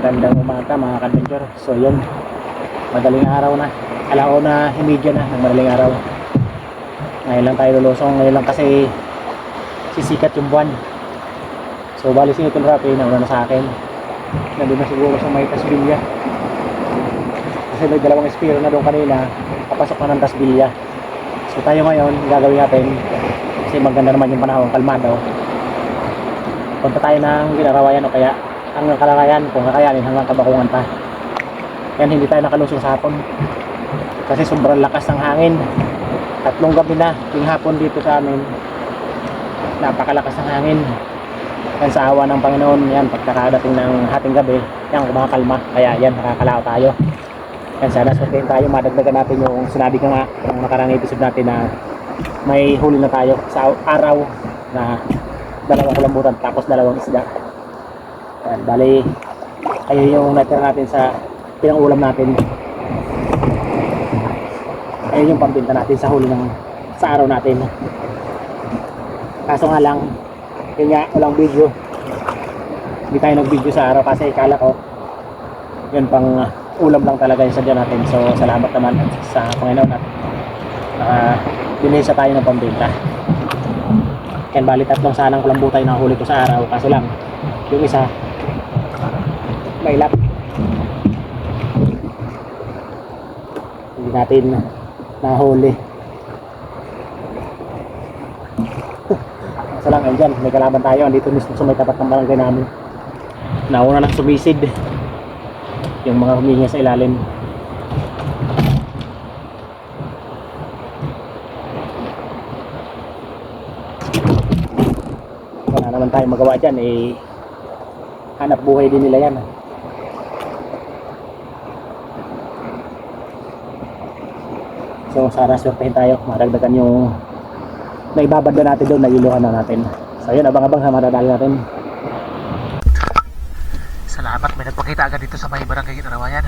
Magandang umaga mga ka-adventure. So yun, madaling araw na. Alauna, himedya na ng madaling araw. Ngayon lang tayo lulusong. Ngayon lang kasi sisikat yung buwan. So bali si Utol Rapi, nauna na sa akin. Nandun na siguro sa may Tasbilya. Kasi may dalawang espiro na doon kanina. Papasok na ng Tasbilya. So tayo ngayon, gagawin natin. Kasi maganda naman yung panahon, kalmado. Punta tayo ng Ginarawayan o kaya hanggang Kalakayan kung kakayanin hanggang Kabakungan pa. Yan hindi tayo nakalusong sa hapon. Kasi sobrang lakas ng hangin. Tatlong gabi na yung hapon dito sa amin. Napakalakas ng hangin. Yan sa awa ng Panginoon, yan pagkakadating ng hating gabi, yan kumakalma. Kaya yan nakakalao tayo. Yan sana sortein tayo, madagdagan natin yung sinabi ko nga yung nakarang episode natin na may huli na tayo sa araw na dalawang kulambutan tapos dalawang isda. Yan, bali, kayo yung natira natin sa pinangulam natin. Ayun yung pambinta natin sa huli ng sa araw natin. Kaso nga lang, yun nga, walang video. Hindi tayo nag-video sa araw kasi kala ko, yun pang uh, ulam lang talaga yung sadya natin. So, salamat naman sa Panginoon at uh, binisa tayo ng pambinta. Yan, bali tatlong sanang kulambutay na huli ko sa araw. Kaso lang, yung isa, may lap. Hindi natin nahuli. Kaso lang, andyan, may kalaban tayo. Andito mismo sa may tapat ng barangay namin. Nauna nang sumisid. Yung mga huminga sa ilalim. Wala naman tayo magawa dyan, eh, hanap buhay din nila yan. So sana swertehin tayo, maragdagan yung naibabad na natin doon, nailuhan na natin. So yun, abang-abang sa madadali natin. Salamat, may nagpakita agad dito sa may barangay Kinarawayan.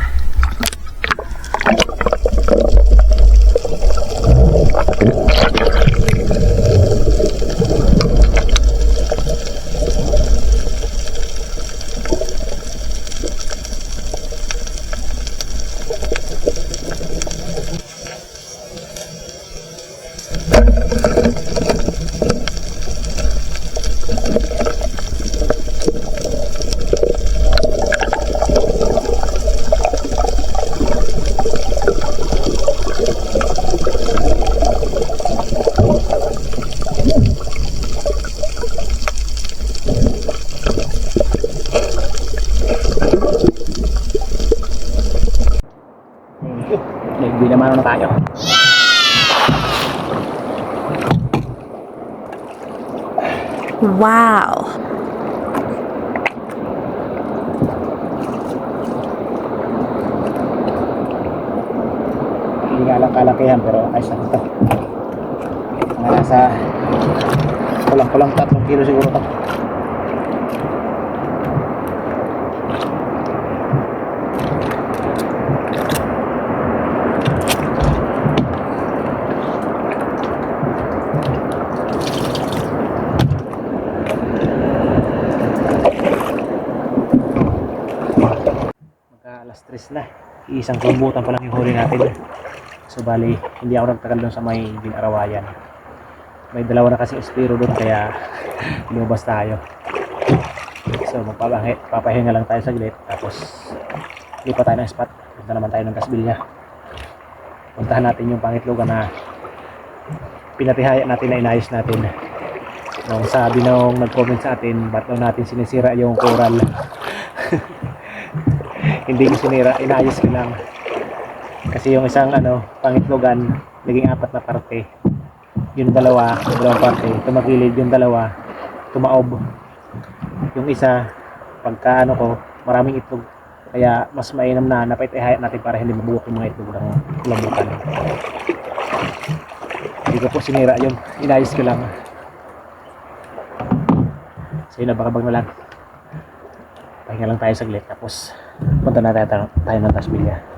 Nagbi naman na tayo. Wow. Hindi nga lang kalakihan pero ayos na ito. Mga nasa kulang-kulang 3 kilo siguro to. Alas 3 na. Isang kumbutan pa lang yung huli natin. So bali, hindi ako nagtagal doon sa may binarawayan. May dalawa na kasi espiro doon kaya lumabas tayo. So magpapahinga papahinga lang tayo saglit tapos lipat tayo ng spot. Punta naman tayo ng Kasbilya. Puntahan natin yung pangitlogan na pinatihaya natin na inayos natin. Nung sabi nung nag-comment sa atin, ba't daw natin sinisira yung coral? hindi ko sinira, inayos ko lang. Kasi yung isang ano, pangitlogan, naging apat na parte. Yung dalawa, yung dalawang parte, tumagilid yung dalawa, tumaob. Yung isa, pagka ano ko, maraming itlog. Kaya mas mainam na napaitihayat natin para hindi mabuhok yung mga itlog ng labutan. Hindi ko po sinira yun. Inayos ko lang. So yun, abang-abang na lang. Pahinga lang tayo saglit. Tapos, punta na tayo, tayo ng Tasbilya.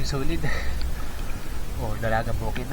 Daming solid. Oh, dalagang bukid.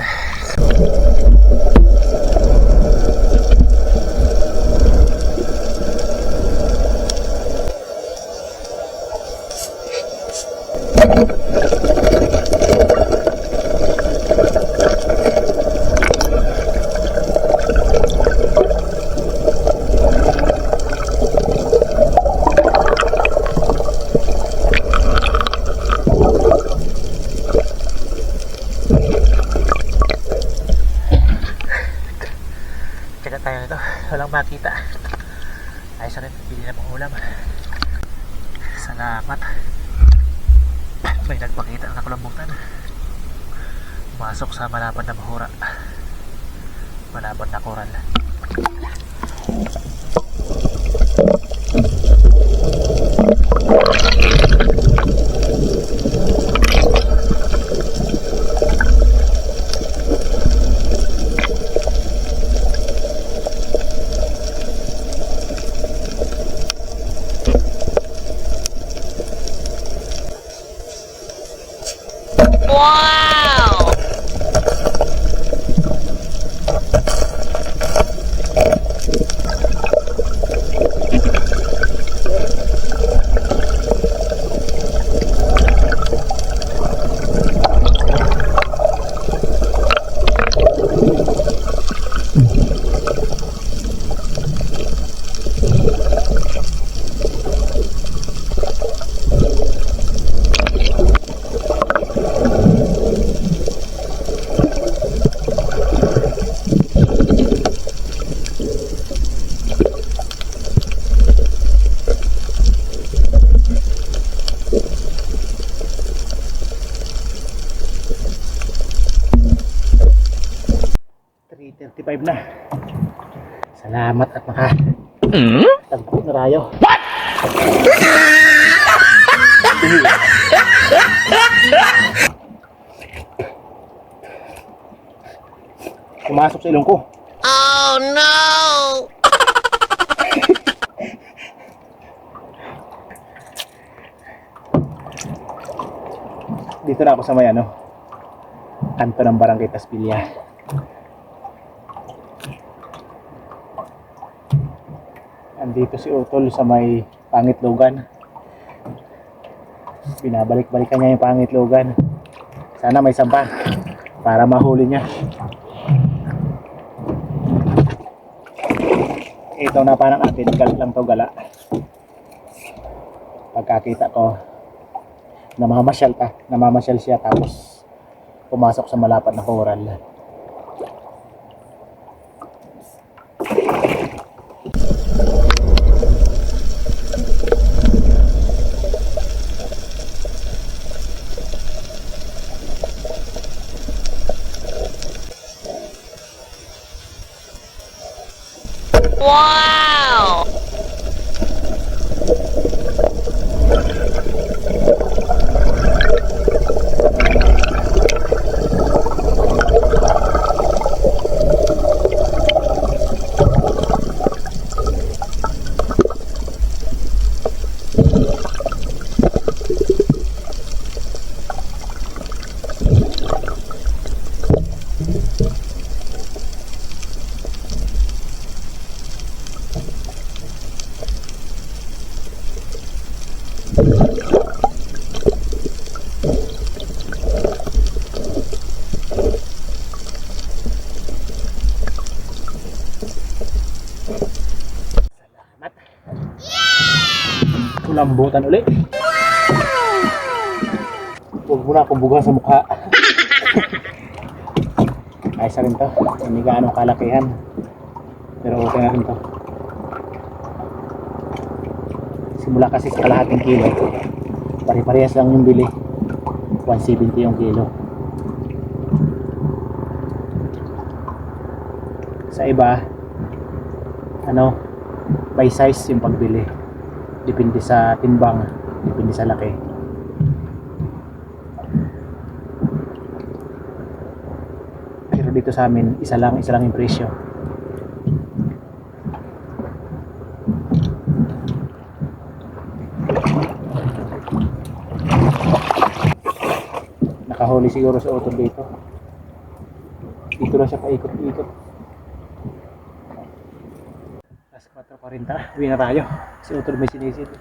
Salamat at maka tagpo na rayo. What? Pumasok sa ilong ko. Oh no! Dito na ako sa may ano, kanto ng Barangay Taspilla. Andito si Utol sa may Pangitlogan. Binabalik-balikan niya yung Pangitlogan. Sana may sampa para mahuli niya. Ito na parang atin, galit lang to gala. Pagkakita ko, namamasyal pa, namamasyal siya tapos pumasok sa malapad na coral. Wow! Salamat. Kulambutan uli. Huwag mo na akong buga sa mukha. Ayos na rin to. Hindi gaano kalakihan. Pero okay na rin to. Simula kasi sa kalahating kilo. Pare-parehas lang yung bili. 170 yung kilo. Sa iba, ano, by size yung pagbili. Depende sa timbang, depende sa laki. Pero dito sa amin, isa lang, isa lang yung presyo. huli siguro sa utol dito. Dito na siya paikot-ikot. Alas 4.40, uwi na tayo. Si utol may sinisid.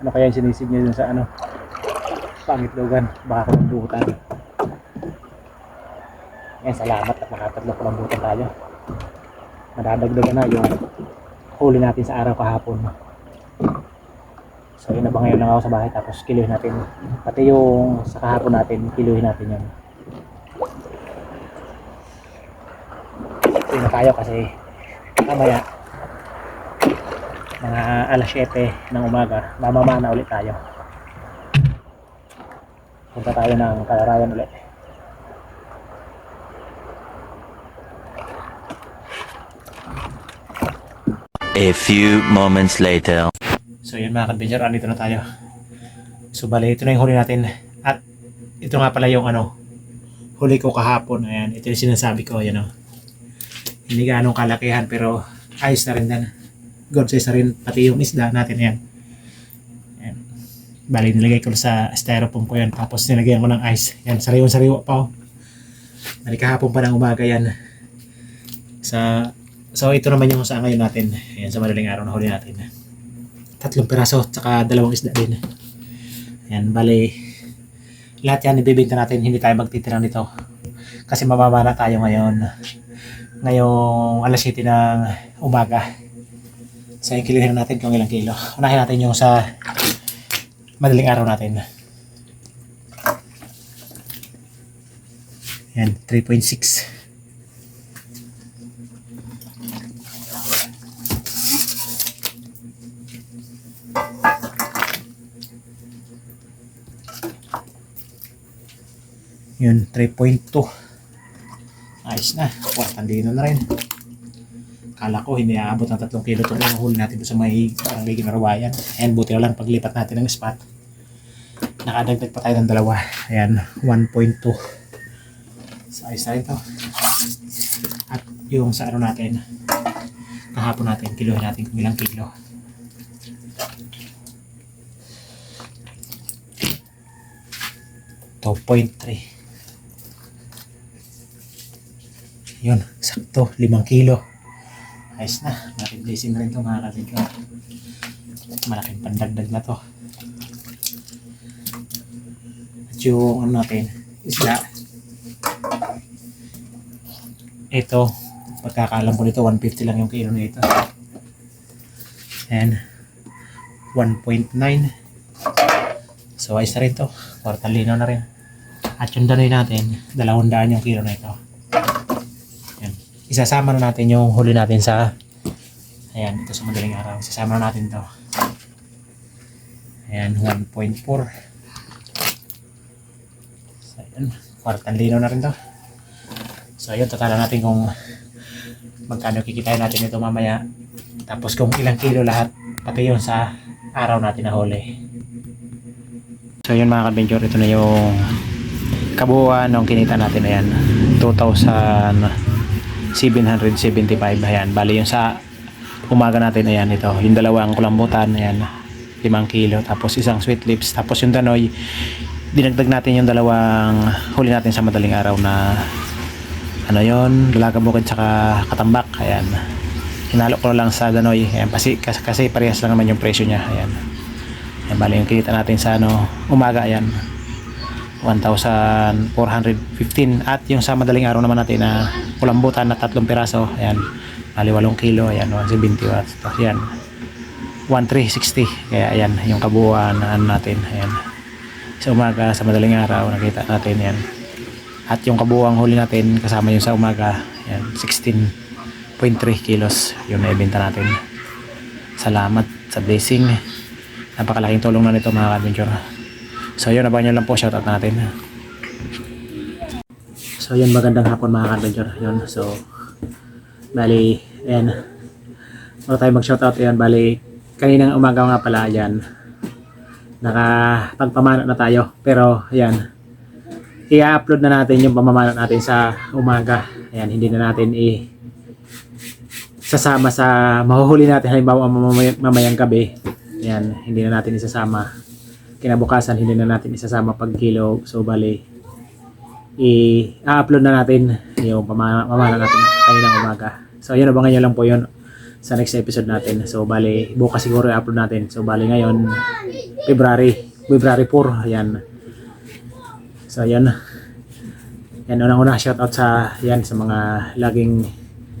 Ano kaya yung sinisid niya dun sa ano? Pangitlogan. Baka kulambutan. Yan, salamat at nakatatlo kulambutan tayo. Madadagdagan na yung huli natin sa araw kahapon. So yun na ba ngayon lang ako sa bahay tapos kiluhin natin. Pati yung sa kahapon natin, kiluhin natin yun. Uwi na tayo kasi mamaya mga alas 7 ng umaga, mamamana ulit tayo. Punta tayo ng Kalarayan ulit. A few moments later. So yun mga kadventure, andito na tayo. So bali, ito na yung huli natin. At ito nga pala yung ano, huli ko kahapon. Ayan, ito yung sinasabi ko, yan o. Hindi ganong kalakihan pero ayos na rin din. God size na rin pati yung isda natin yan. Ayan. Bali, nilagay ko sa styrofoam ko yan. Tapos nilagyan ko ng ice. Yan, sariwan-sariwa pa oh. Bali, kahapon pa ng umaga yan. Sa So ito naman yung sa ngayon natin. Ayan, sa madaling araw na huli natin. Tatlong piraso, tsaka dalawang isda din. Ayan, bali, lahat yan ibibenta natin, hindi tayo magtitira nito. Kasi mamamana tayo ngayon. Ngayong alas 7 ng umaga. So yung kilohin natin kung ilang kilo. Unahin natin yung sa madaling araw natin. Ayan, 3.6. Yun, 3.2. Ayos na. Kwartang dino na rin. Kala ko hindi aabot ng 3 kilo itong huli natin sa may barangay Ginarawayan. Ayan, buti na lang paglipat natin ng spot. Nakadagdag pa tayo ng dalawa. Ayan, 1.2. So, ayos na to. At yung sa ano natin, kahapon natin, kilohin natin kung ilang kilo. Point three. Yun, sakto, limang kilo. Ayos na, malaking blessing na rin ito mga katigo. Malaking pandagdag na to. At yung ano natin, isda. Ito, pagkakaalam ko nito, 150 lang yung kilo nito. And 1.9. So ayos na rin to. Kwartang linaw na rin. At yung danoy natin, dalawang daan yung kilo na ito. Isasama na natin yung huli natin sa Ayan, ito sa madaling araw. Isasama na natin to. Ayan, 1.4. So, ayan. Kwartang linaw na rin to. So, ayun, totala natin kung magkano kikitain natin ito mamaya. Tapos kung ilang kilo lahat, pati yun sa araw natin na huli. So, yun mga ka-adventure, ito na yung kabuuan ng kinita natin. Ayan, 2,775. Ayan, bali yung sa umaga natin. Ayan, ito. Yung dalawang kulambutan. Ayan, 5 kilo. Tapos isang sweet lips. Tapos yung danoy, dinagdag natin yung dalawang huli natin sa madaling araw na ano yon dalaga bukid tsaka katambak ayan hinalo ko lang sa danoy ayan kasi, kasi, kasi parehas lang naman yung presyo niya ayan ayan bali yung kinita natin sa ano umaga ayan 1,415 at yung sa madaling araw naman natin na kulambutan na tatlong piraso ayan bali 8 kilo ayan 170 watts. Tapos ayan 1,360 kaya ayan yung kabuuan ano natin ayan. Sa umaga sa madaling araw nakita natin yan at yung kabuuang huli natin kasama yung sa umaga yan 16.3 kilos yung naibenta natin. Salamat sa blessing. Napakalaking tulong na nito mga adventure so yun abangan lang po shoutout natin. So yun magandang hapon mga adventure yun so bali ayan. Bago tayo mag shoutout yan bali kaninang umaga nga pala yan nakapagpamana na tayo. Pero ayan i-upload na natin yung pamamana natin sa umaga. Ayan hindi na natin i sasama sa mahuhuli natin. Halimbawa mamay- mamayang gabi. Ayan hindi na natin isasama kinabukasan hindi na natin isasama pag kilo. So bali i-upload na natin yung pamana, pamana natin kaninang umaga. So yun abangan nyo lang po yun sa next episode natin. So bali bukas siguro i-upload natin. So bali ngayon February February 4 ayan. So yan. Yan unang-una shout out sa yan sa mga laging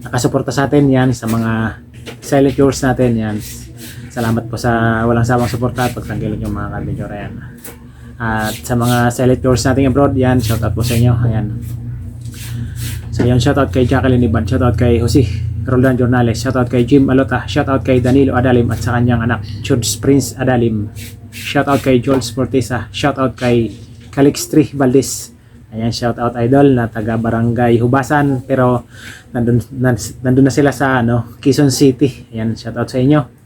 nakasuporta sa atin yan sa mga silent viewers natin yan. Salamat po sa walang sawang suporta at pagtanggilan yung mga kabidyo yan. At sa mga silent viewers natin abroad yan, shout out po sa inyo. Ayan. So yan, shout out kay Jacqueline Iban, shout out kay Jose Roldan Jornales, shout out kay Jim Alota, shout out kay Danilo Adalim at sa kanyang anak Chuds Prince Adalim. Shout out kay Joel Sportesa, shout out kay Calixtri Valdez. Ayan, shout out idol na taga Barangay Hubasan pero nandun, nan- nandun na sila sa ano, Quezon City. Ayan, shout out sa inyo.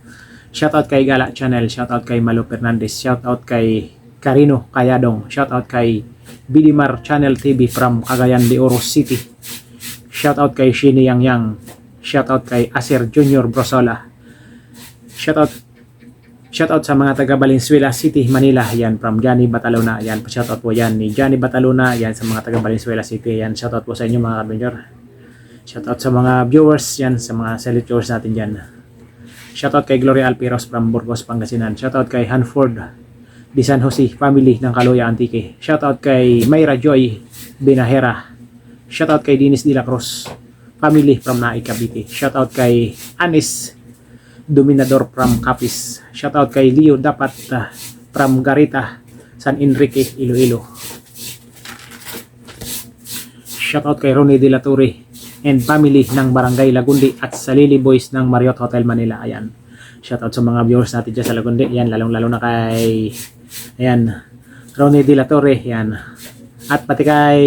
Shout out kay Gala Channel, shout out kay Malo Fernandez, shout out kay Carino Kayadong, shout out kay Bidimar Channel TV from Cagayan de Oro City. Shout out kay Shini Yang Yang. Shout out kay Aser Junior Brosola. Shout out Shout out sa mga taga Valenzuela City, Manila. Yan from Johnny Batalona. Yan pa shout out po yan ni Johnny Batalona. Yan sa mga taga Valenzuela City. Yan shout out po sa inyo mga Avenger. Shout out sa mga viewers yan sa mga viewers natin diyan. Shout out kay Gloria Alpiros from Burgos, Pangasinan. Shout out kay Hanford di San Jose family ng Kaloya Antique. Shout out kay Mayra Joy Binahera. Shout out kay Dinis de la Cruz family from Naik Cavite. Shout out kay Anis Dominador from Capiz. Shout out kay Leo Dapat uh, from Garita, San Enrique, Iloilo. Shout out kay Ronnie De La Torre and family ng Barangay Lagundi at Salili Boys ng Marriott Hotel Manila. Ayan. Shout out sa mga viewers natin dyan sa Lagundi. Ayan, lalong-lalo na kay ayan, Ronnie De La Torre. Ayan. At pati kay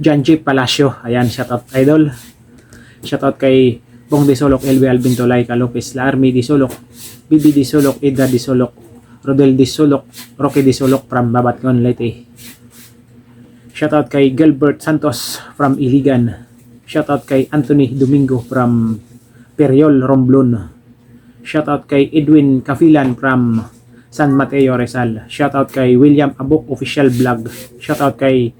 John G. Palacio. Ayan, shout out idol. Shout out kay Bong Di Solok, LB Alvin Tolaika Lopez, La Army Di Solok, Bibi Di Solok, Ida Di Solok, Rodel Di Solok, Rocky Di Solok from Babatgon, Leyte. Shout out kay Gilbert Santos from Iligan. Shout out kay Anthony Domingo from Periol, Romblon. Shout out kay Edwin Kafilan from San Mateo, Rizal. Shout out kay William Abok Official Vlog. Shout out kay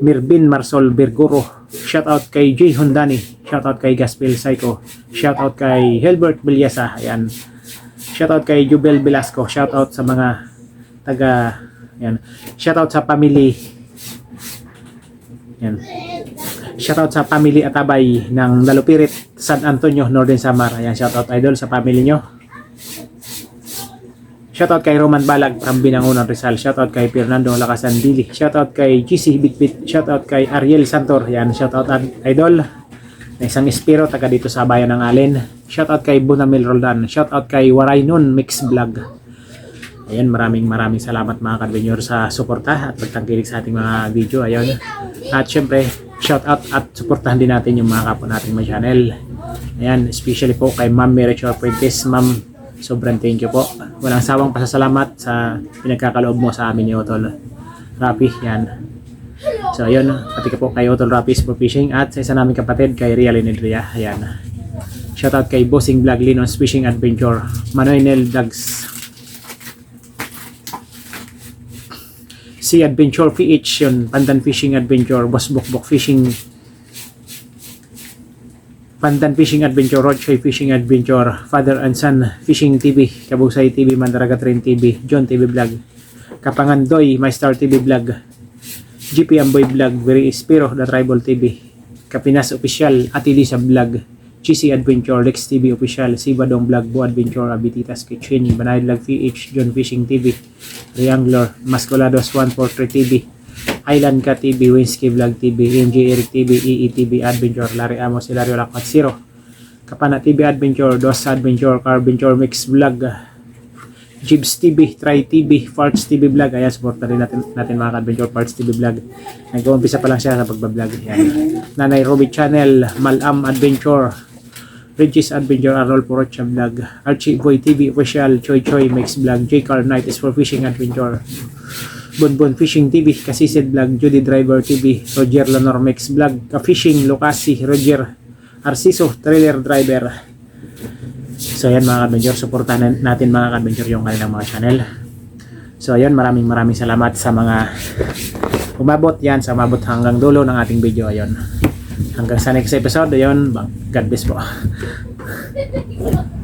Mirbin Marsol Bergoro. Shout out kay Jay Hondani. Shout out kay Gaspel Psycho. Shout out kay Helbert Bilyasa. Ayan. Shout out kay Jubel Velasco. Shout out sa mga taga yan. Shout out sa family yan. Shout out sa family Atabay ng Dalupirit, San Antonio, Northern Samar. Ayan, shout out idol sa family nyo. Shoutout kay Roman Balag from Binangonan Rizal. Shoutout kay Fernando Lakasan Dili. Shoutout kay GC Bitbit. Shoutout kay Ariel Santor. Yan, shoutout idol. Na isang espiro taga dito sa bayan ng Allen. Shoutout kay Bunamil Roldan. Shoutout kay Waraynon Mix Vlog. Ayan, maraming maraming salamat mga kadvenyor sa suporta at pagtangkilik sa ating mga video. Ayun. At syempre, shoutout at suportahan din natin yung mga kapwa nating mga channel. Ayan, especially po kay Ma'am Mary Chor Fuentes. Ma'am, sobrang thank you po. Walang sawang pasasalamat sa pinagkakaloob mo sa amin ni Otol Rapi. Yan. So, ayun. Pati ka po kay Otol Rapi for Fishing at sa isa naming kapatid kay Real Inedria. Ayan. Shoutout kay Bossing Vlog Linos Fishing Adventure. Manuel Vlogs. Si Adventure PH yun. Pandan Fishing Adventure. Boss Bukbok Fishing Pandan Fishing Adventure, Rochoy Fishing Adventure, Father and Son Fishing TV, Kabusay TV, Mandaraga Train TV, John TV Vlog, Kapangandoy, My Star TV Vlog, GP Amboy Vlog, Very Espiro, The Tribal TV, Kapinas Official, Ati Lisa Vlog, GC Adventure, Lex TV Official, Sibadong Vlog, Bo Adventure, Abititas Kitchen, Banay Vlog PH, John Fishing TV, Triangler, Mascolados 143 TV, Island Ka TV, Winsky Vlog TV, MJ Eric TV, EETV Adventure, Larry Amos, Hilario Lakmat Zero, Kapana TV Adventure, Dos Adventure, Car Adventure Mix Vlog, Jibs TV, Try TV, Farts TV Vlog. Ayan, supporta rin natin, natin mga adventure Farts TV Vlog. Nag-uumpisa pa lang siya sa pagbablog. Ayan. Nanay Robbie Channel, Malam Adventure, Regis Adventure, Arnold Porocha Vlog, Archie Boy TV Official, Choi Choi Mix Vlog, J Car Night is for Fishing Adventure, Bonbon Fishing TV, Kasisid Vlog, Judy Driver TV, Roger Lanor Mix Vlog, Ka-Fishing, Lucasi, Roger Arciso, Trailer Driver. So yan mga adventure, supportahan natin mga adventure yung kanilang mga channel. So ayun, maraming maraming salamat sa mga umabot yan, sa umabot hanggang dulo ng ating video. Ayun. Hanggang sa next episode, ayun, God bless po.